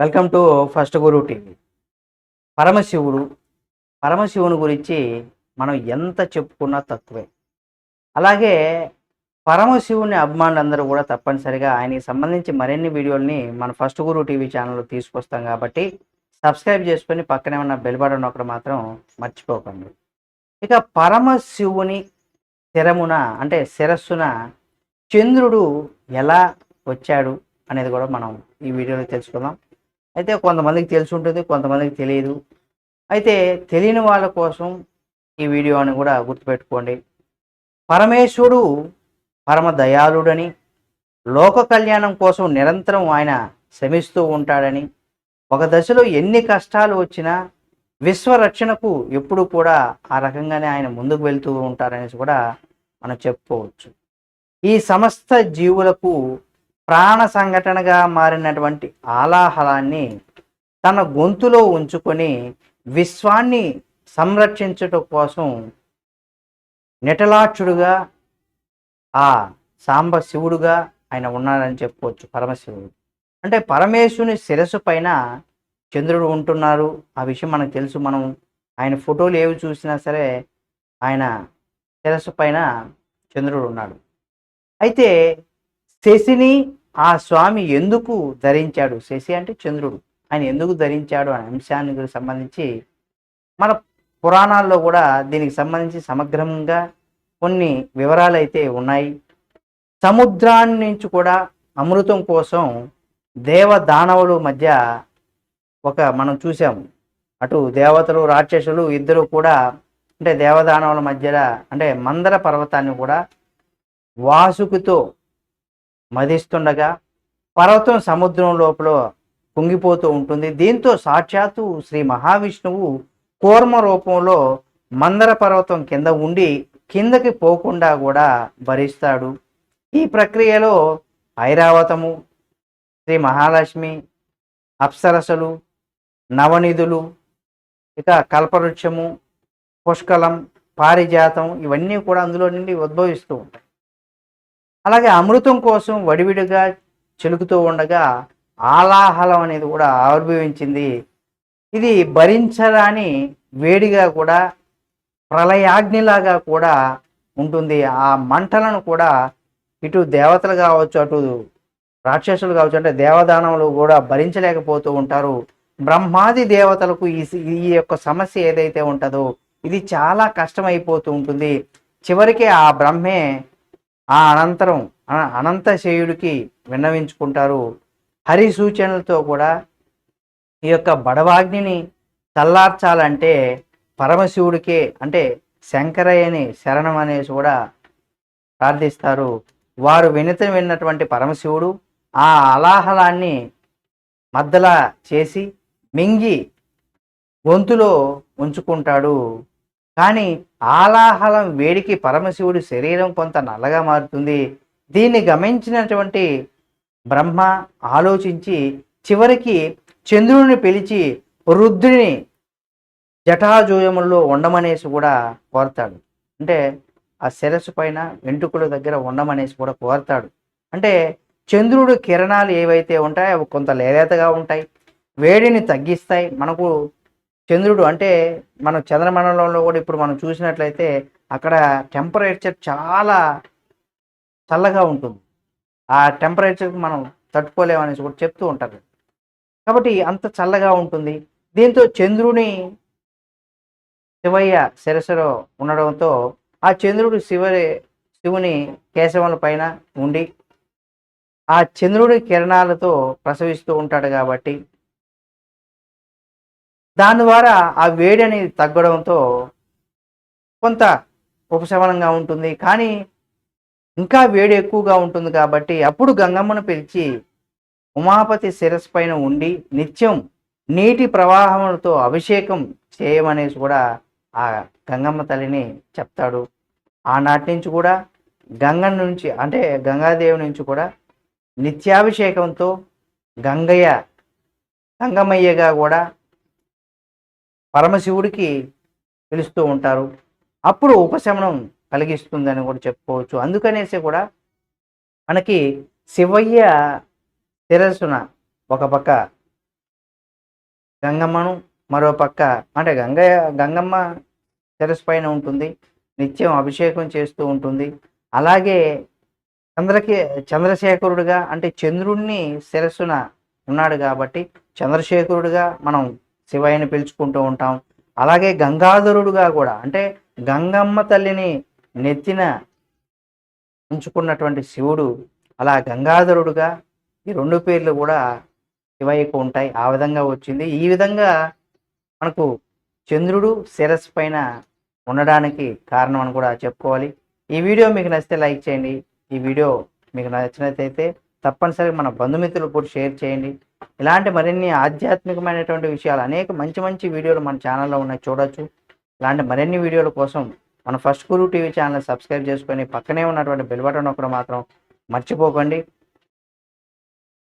Welcome to first guru TV. పరమశివుడు పరమశివుని గురించి మనం ఎంత చెప్పుకున్నా తక్కువే. అలాగే పరమశివుని అభిమానులందరూ కూడా తప్పనిసరిగా ఆయనకి సంబంధించి మరిన్ని వీడియోల్ని మన ఫస్ట్ గురు టీవీ ఛానల్లో తీసుకొస్తాం కాబట్టి సబ్స్క్రైబ్ చేసుకొని పక్కనే ఉన్న బెల్ బటన్ మాత్రం మర్చిపోకండి. ఇక పరమశివుని శిరమున అంటే శిరస్సున చంద్రుడు ఎలా వచ్చాడు అనేది కూడా మనం ఈ వీడియోలో తెలుసుకుందాం. అయితే కొంతమందికి తెలిసి ఉంటుంది కొంతమందికి తెలియదు. అయితే తెలియని వాళ్ళ కోసం ఈ వీడియోని కూడా గుర్తుపెట్టుకోండి. పరమేశ్వరుడు పరమ దయాళుడని లోక కళ్యాణం కోసం నిరంతరం ఆయన శ్రమిస్తూ ఉంటాడని ఒక దశలో ఎన్ని కష్టాలు వచ్చినా విశ్వరక్షణకు ఎప్పుడు కూడా ఆ రకంగానే ఆయన ముందుకు వెళ్తూ ఉంటారనేసి కూడా మనం చెప్పుకోవచ్చు. ఈ సమస్త జీవులకు ప్రాణ సంఘటనగా మారినటువంటి ఆలాహలాన్ని తన గొంతులో ఉంచుకొని విశ్వాన్ని సంరక్షించటం కోసం నిటలాక్షుడుగా ఆ సాంబ శివుడుగా ఆయన ఉన్నాడని చెప్పుకోవచ్చు పరమశివుడు. అంటే పరమేశ్వరుని శిరస్సు పైన చంద్రుడు ఉంటున్నారు. ఆ విషయం మనకు తెలుసు. మనం ఆయన ఫోటోలు ఏవి చూసినా సరే ఆయన శిరస్సు పైన చంద్రుడు ఉన్నాడు. అయితే శశిని ఆ స్వామి ఎందుకు ధరించాడు? శశి అంటే చంద్రుడు. ఆయన ఎందుకు ధరించాడు అనే అంశానికి సంబంధించి మన పురాణాల్లో కూడా దీనికి సంబంధించి సమగ్రంగా కొన్ని వివరాలు అయితే ఉన్నాయి. సముద్రాన్ని నుంచి కూడా అమృతం కోసం దేవ దానవుల మధ్య ఒక మనం చూసాము అటు దేవతలు రాక్షసులు ఇద్దరు కూడా అంటే దేవదానవుల మధ్యలో అంటే మందర పర్వతాన్ని కూడా వాసుకుతో మదిస్తుండగా పర్వతం సముద్రం లోపల కుంగిపోతూ ఉంటుంది. దీంతో సాక్షాత్తు శ్రీ మహావిష్ణువు కూర్మ రూపంలో మందర పర్వతం కింద ఉండి కిందకి పోకుండా కూడా భరిస్తాడు. ఈ ప్రక్రియలో ఐరావతము శ్రీ మహాలక్ష్మి అప్సరసలు నవనిధులు ఇక కల్పవృక్షము పుష్కలం పారిజాతం ఇవన్నీ కూడా అందులో నుండి ఉద్భవిస్తూ ఉంటాయి. అలాగే అమృతం కోసం వడివిడిగా చెలుకుతూ ఉండగా ఆలాహలం అనేది కూడా ఆవిర్భవించింది. ఇది భరించరాని వేడిగా కూడా ప్రళయాగ్నిలాగా కూడా ఉంటుంది. ఆ మంటలను కూడా ఇటు దేవతలు కావచ్చు అటు రాక్షసులు కావచ్చు అంటే దేవదానములు కూడా భరించలేకపోతూ ఉంటారు. బ్రహ్మాది దేవతలకు ఈ ఈ యొక్క సమస్య ఏదైతే ఉంటుందో ఇది చాలా కష్టమైపోతూ ఉంటుంది. చివరికి ఆ బ్రహ్మే ఆ అనంతరం అనంత శేయుడికి విన్నవించుకుంటారు. హరి సూచనలతో కూడా ఈ యొక్క బడవాగ్నిని చల్లార్చాలంటే పరమశివుడికే అంటే శంకరయ్యని శరణం అనేసి కూడా ప్రార్థిస్తారు. వారు వినత విన్నటువంటి పరమశివుడు ఆ అలాహలాన్ని మద్దలా చేసి మింగి గొంతులో ఉంచుకుంటాడు. కానీ ఆలాహలం వేడికి పరమశివుడి శరీరం కొంత నల్లగా మారుతుంది. దీన్ని గమనించినటువంటి బ్రహ్మ ఆలోచించి చివరికి చంద్రుడిని పిలిచి రుద్రుని జటాజూయముల్లో ఉండమనేసి కూడా కోరతాడు. అంటే ఆ శిరస్సు పైన వెంట్రుకల దగ్గర ఉండమనేసి కూడా కోరతాడు. అంటే చంద్రుడు కిరణాలు ఏవైతే ఉంటాయో అవి కొంత లేలేతగా ఉంటాయి. వేడిని తగ్గిస్తాయి. మనకు చంద్రుడు అంటే మన చంద్రమండలంలో కూడా ఇప్పుడు మనం చూసినట్లయితే అక్కడ టెంపరేచర్ చాలా చల్లగా ఉంటుంది. ఆ టెంపరేచర్కి మనం తట్టుకోలేమనేసి కూడా చెప్తూ ఉంటారు. కాబట్టి అంత చల్లగా ఉంటుంది. దీంతో చంద్రుని శివయ్య శిరస్సులో ఉండడంతో ఆ చంద్రుడు శివ శివుని కేశవముల పైన ఉండి ఆ చంద్రుడి కిరణాలతో ప్రసవిస్తూ ఉంటాడు కాబట్టి దాని ద్వారా ఆ వేడి అనేది తగ్గడంతో కొంత ఉపశమనంగా ఉంటుంది. కానీ ఇంకా వేడి ఎక్కువగా ఉంటుంది కాబట్టి అప్పుడు గంగమ్మను పిలిచి ఉమాపతి శిరస్సు పైన ఉండి నిత్యం నీటి ప్రవాహములతో అభిషేకం చేయమనేసి కూడా ఆ గంగమ్మ తల్లిని చెప్తాడు. ఆనాటి నుంచి కూడా గంగ నుంచి అంటే గంగాదేవి నుంచి కూడా నిత్యాభిషేకంతో గంగయ్య గంగమయ్యగా కూడా పరమశివుడికి పిలుస్తూ ఉంటారు. అప్పుడు ఉపశమనం కలిగిస్తుందని కూడా చెప్పుకోవచ్చు. అందుకనేసి కూడా మనకి శివయ్య శిరస్సున ఒక పక్క గంగమ్మను మరో పక్క అంటే గంగయ్య గంగమ్మ శిరస్సు పైన ఉంటుంది. నిత్యం అభిషేకం చేస్తూ ఉంటుంది. అలాగే చంద్రకే చంద్రశేఖరుడుగా అంటే చంద్రుడిని శిరస్సున ఉన్నాడు కాబట్టి చంద్రశేఖరుడుగా మనం శివయ్యని పిలుచుకుంటూ ఉంటాం. అలాగే గంగాధరుడుగా కూడా అంటే గంగమ్మ తల్లిని నెత్తిన ఉంచుకున్నటువంటి శివుడు అలా గంగాధరుడుగా ఈ రెండు పేర్లు కూడా శివయ్యకు ఉంటాయి. ఆ విధంగా వచ్చింది. ఈ విధంగా మనకు చంద్రుడు శిరస్సు పైన ఉండడానికి కారణం అని కూడా చెప్పుకోవాలి. ఈ వీడియో మీకు నచ్చితే లైక్ చేయండి. ఈ వీడియో మీకు నచ్చినట్లయితే తప్పనిసరిగా మన బంధుమిత్రులు కూడా షేర్ చేయండి. ఇలాంటి మరిన్ని ఆధ్యాత్మికమైనటువంటి విషయాలు అనేక మంచి మంచి వీడియోలు మన ఛానల్లో ఉన్నాయి చూడొచ్చు. ఇలాంటి మరిన్ని వీడియోల కోసం మన first guru TV channel subscribe చేసుకొని పక్కనే ఉన్నటువంటి బెల్ బటన్ ఒకటి మాత్రం మర్చిపోకండి.